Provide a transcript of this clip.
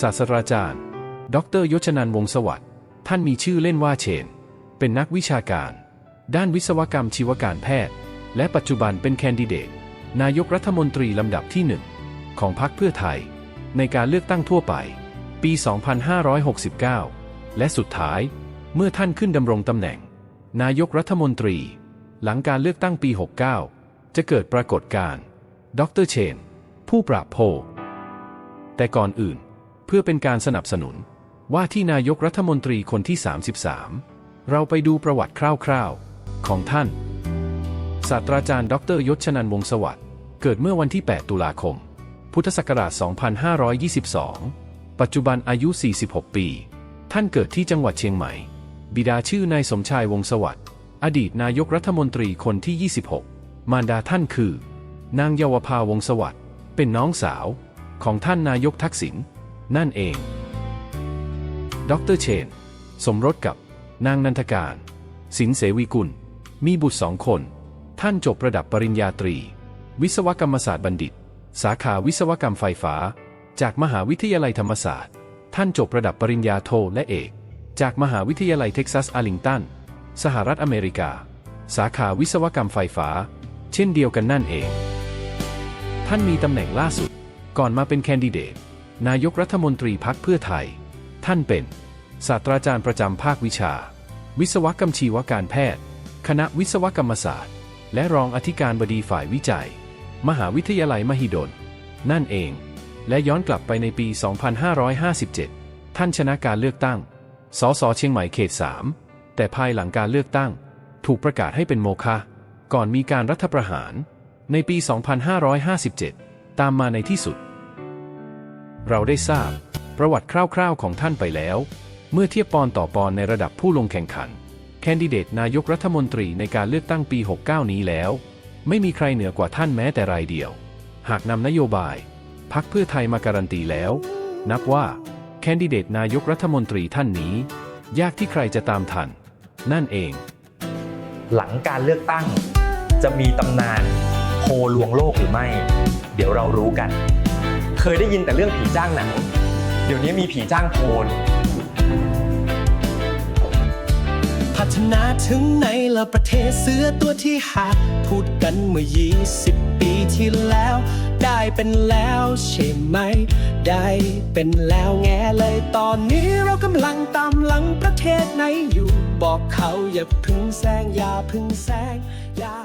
ศาสตราจารย์ ดรยชนันวงศ์สวัสดิ์ ท่านมีชื่อเล่นว่าเชน เป็นนักวิชาการ ด้านวิศวกรรมชีวการแพทย์ และปัจจุบันเป็นแคนดิเดต นายกรัฐมนตรีลำดับที่หนึ่งของพรรคเพื่อไทย ในการเลือกตั้งทั่วไป ปี 2569 และสุดท้าย เมื่อท่านขึ้นดำรงตำแหน่ง นายกรัฐมนตรี หลังการเลือกตั้งปี 69 จะเกิดปรากฏการณ์ดรเชน ผู้ปราบโพแต่ก่อนอื่น เพื่อเป็นการสนับสนุน ว่าที่นายกรัฐมนตรีคนที่ 33 เราไปดูประวัติคร่าวๆ ของท่าน ศาสตราจารย์ ดรยศชนันวงสวัสดิ์เกิดเมื่อวันที่ 8 ตุลาคม พุทธศักราช 2522 ปัจจุบันอายุ 46 ปี ท่านเกิดที่จังหวัดเชียงใหม่ บิดาชื่อนายสมชายวงสวัสดิ์อดีตนายกรัฐมนตรีคนที่ 26 มารดาท่านคือ นางเยาวภาวงสวัสดิ์เป็นน้องสาวของท่านนายกทักษิณ นั่นเอง ดรเชน สมรสกับนางนันทการ สินเสวีกุล มีบุตรสองคน ท่านจบระดับปริญญาตรี วิศวกรรมศาสตร์บัณฑิต สาขาวิศวกรรมไฟฟ้า จากมหาวิทยาลัยธรรมศาสตร์ ท่านจบระดับปริญญาโทและเอก จากมหาวิทยาลัยเท็กซัสอาร์ลิงตัน สหรัฐอเมริกา สาขาวิศวกรรมไฟฟ้า เช่นเดียวกันนั่นเอง ท่านมีตำแหน่งล่าสุด ก่อนมาเป็นแคนดิเดต นายกรัฐมนตรีพักเพื่อไทย ท่านเป็น ศาสตราจารย์ประจำภาควิชา วิศวกรรมชีวการแพทย์ คณะวิศวกรรมศาสตร์ และรองอธิการบดีฝ่ายวิจัย มหาวิทยาลัยมหิดล นั่นเอง และย้อนกลับไปในปี 2557 ท่านชนะการเลือกตั้ง สสเชียงใหม่เขต 3 แต่ภายหลังการเลือกตั้ง ถูกประกาศให้เป็นโมฆะก่อนมีการรัฐประหาร ในปี 2557 ตามมาในที่สุด เราได้ทราบ ประวัติคร่าวๆของท่านไปแล้ว เมื่อเทียบปอนต่อปอนในระดับผู้ลงแข่งขัน แคนดิเดตนายกรัฐมนตรีในการเลือกตั้งปี 69 นี้แล้ว ไม่มีใครเหนือกว่าท่านแม้แต่รายเดียว หากนำนโยบายพักเพื่อไทยมาการันตีแล้ว นับว่า แคนดิเดตนายกรัฐมนตรีท่านนี้ ยากที่ใครจะตามทัน นั่นเอง หลังการเลือกตั้งจะมีตำนานโพลวงโลกหรือไม่ เดี๋ยวเรารู้กัน เคยได้ยินแต่เรื่องผีจ้างหนัง เดี๋ยวนี้มีผีจ้างโพลพัฒนาถึงไหนละประเทศเสือตัวที่หาพูดกันเมื่อ 20 ปีที่แล้ว ได้เป็นแล้วใช่ไหม ได้เป็นแล้วแง่เลยตอนนี้เรากำลังตามหลังประเทศไหนอยู่ บอกเขาอย่าพึ่งแซงอย่าพึ่งแซงอย่า